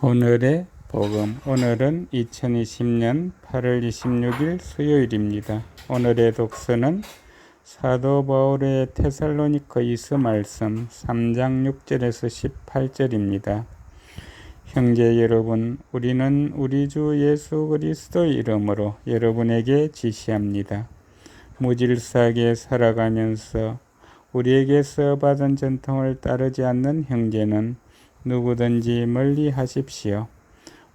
오늘의 복음. 오늘은 2020년 8월 26일 수요일입니다. 오늘의 독서는 사도 바울의 테살로니커 이스 말씀 3장 6절에서 18절입니다. 형제 여러분, 우리는 우리 주 예수 그리스도의 이름으로 여러분에게 지시합니다. 무질서하게 살아가면서 우리에게서 받은 전통을 따르지 않는 형제는 누구든지 멀리 하십시오.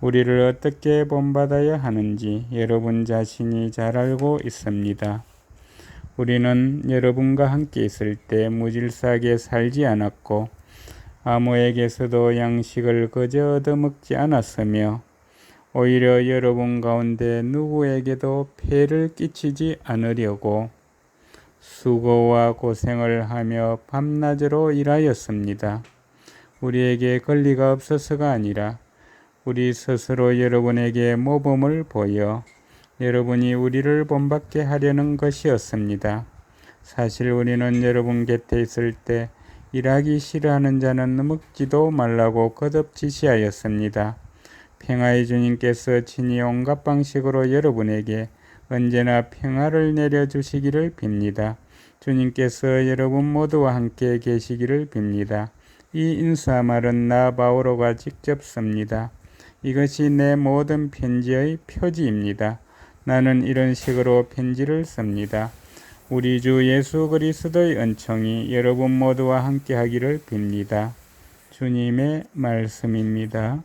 우리를 어떻게 본받아야 하는지 여러분 자신이 잘 알고 있습니다. 우리는 여러분과 함께 있을 때 무질서하게 살지 않았고 아무에게서도 양식을 거저 얻어먹지 않았으며 오히려 여러분 가운데 누구에게도 폐를 끼치지 않으려고 수고와 고생을 하며 밤낮으로 일하였습니다. 우리에게 권리가 없어서가 아니라 우리 스스로 여러분에게 모범을 보여 여러분이 우리를 본받게 하려는 것이었습니다. 사실 우리는 여러분 곁에 있을 때 일하기 싫어하는 자는 먹지도 말라고 거듭 지시하였습니다. 평화의 주님께서 친히 온갖 방식으로 여러분에게 언제나 평화를 내려주시기를 빕니다. 주님께서 여러분 모두와 함께 계시기를 빕니다. 이 인사말은 나 바오로가 직접 씁니다. 이것이 내 모든 편지의 표지입니다. 나는 이런 식으로 편지를 씁니다. 우리 주 예수 그리스도의 은총이 여러분 모두와 함께 하기를 빕니다. 주님의 말씀입니다.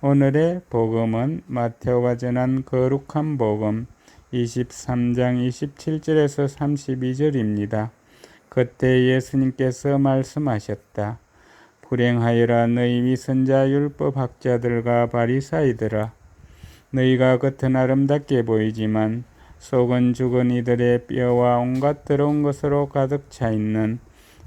오늘의 복음은 마테오가 전한 거룩한 복음 23장 27절에서 32절입니다. 그때 예수님께서 말씀하셨다. 불행하여라 너희 미선자 율법 학자들과 바리사이들아 너희가 겉은 아름답게 보이지만 속은 죽은 이들의 뼈와 온갖 더러운 것으로 가득 차 있는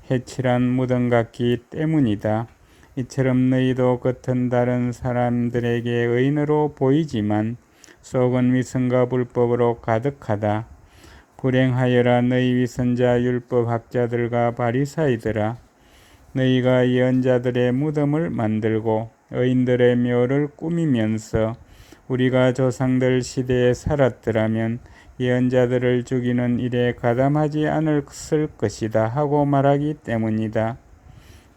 해칠한 무덤 같기 때문이다. 이처럼 너희도 겉은 다른 사람들에게 의인으로 보이지만 속은 위선과 불법으로 가득하다. 불행하여라 너희 위선자 율법 학자들과 바리사이들아 너희가 예언자들의 무덤을 만들고 의인들의 묘를 꾸미면서 우리가 조상들 시대에 살았더라면 예언자들을 죽이는 일에 가담하지 않았을 것이다 하고 말하기 때문이다.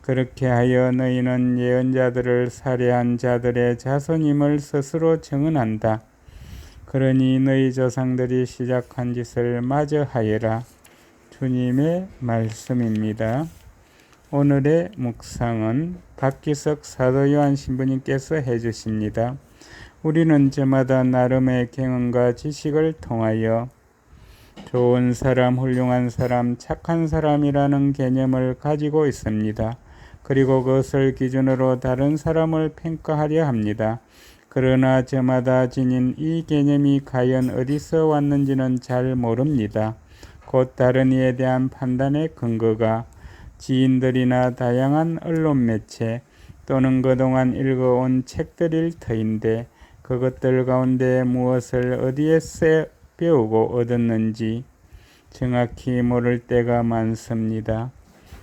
그렇게 하여 너희는 예언자들을 살해한 자들의 자손임을 스스로 증언한다. 그러니 너희 조상들이 시작한 짓을 마저 하여라. 주님의 말씀입니다. 오늘의 묵상은 박기석 사도 요한 신부님께서 해주십니다. 우리는 저마다 나름의 경험과 지식을 통하여 좋은 사람, 훌륭한 사람, 착한 사람이라는 개념을 가지고 있습니다. 그리고 그것을 기준으로 다른 사람을 평가하려 합니다. 그러나 저마다 지닌 이 개념이 과연 어디서 왔는지는 잘 모릅니다. 곧 다른 이에 대한 판단의 근거가 지인들이나 다양한 언론 매체 또는 그동안 읽어온 책들일 터인데 그것들 가운데 무엇을 어디에서 배우고 얻었는지 정확히 모를 때가 많습니다.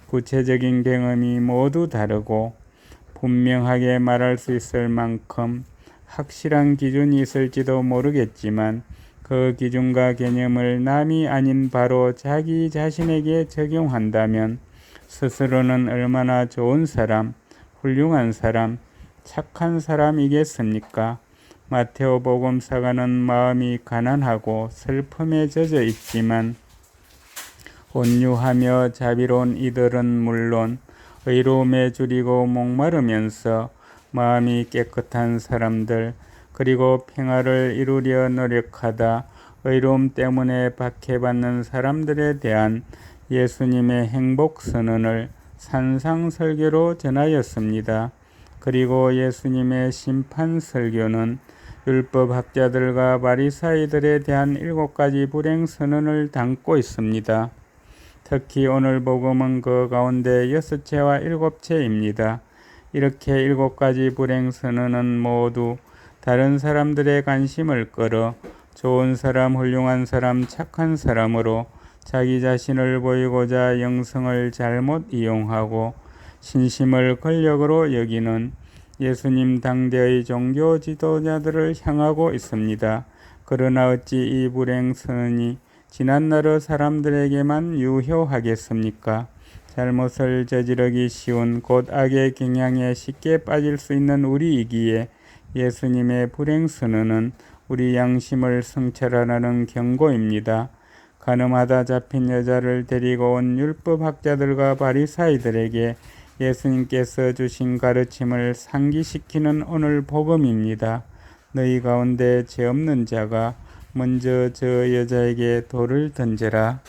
구체적인 경험이 모두 다르고 분명하게 말할 수 있을 만큼 확실한 기준이 있을지도 모르겠지만 그 기준과 개념을 남이 아닌 바로 자기 자신에게 적용한다면 스스로는 얼마나 좋은 사람, 훌륭한 사람, 착한 사람이겠습니까? 마테오 복음사가는 마음이 가난하고 슬픔에 젖어 있지만 온유하며 자비로운 이들은 물론 의로움에 줄이고 목마르면서 마음이 깨끗한 사람들 그리고 평화를 이루려 노력하다 의로움 때문에 박해받는 사람들에 대한 예수님의 행복 선언을 산상 설교로 전하였습니다. 그리고 예수님의 심판 설교는 율법 학자들과 바리사이들에 대한 일곱 가지 불행 선언을 담고 있습니다. 특히 오늘 복음은 그 가운데 여섯째와 일곱째입니다. 이렇게 일곱 가지 불행 선언은 모두 다른 사람들의 관심을 끌어 좋은 사람, 훌륭한 사람, 착한 사람으로 자기 자신을 보이고자 영성을 잘못 이용하고 신심을 권력으로 여기는 예수님 당대의 종교 지도자들을 향하고 있습니다. 그러나 어찌 이 불행 선언이 지난날의 사람들에게만 유효하겠습니까? 잘못을 저지르기 쉬운 곧 악의 경향에 쉽게 빠질 수 있는 우리이기에 예수님의 불행 선언은 우리 양심을 성찰하라는 경고입니다. 가늠하다 잡힌 여자를 데리고 온 율법학자들과 바리사이들에게 예수님께서 주신 가르침을 상기시키는 오늘 복음입니다. 너희 가운데 죄 없는 자가 먼저 저 여자에게 돌을 던져라.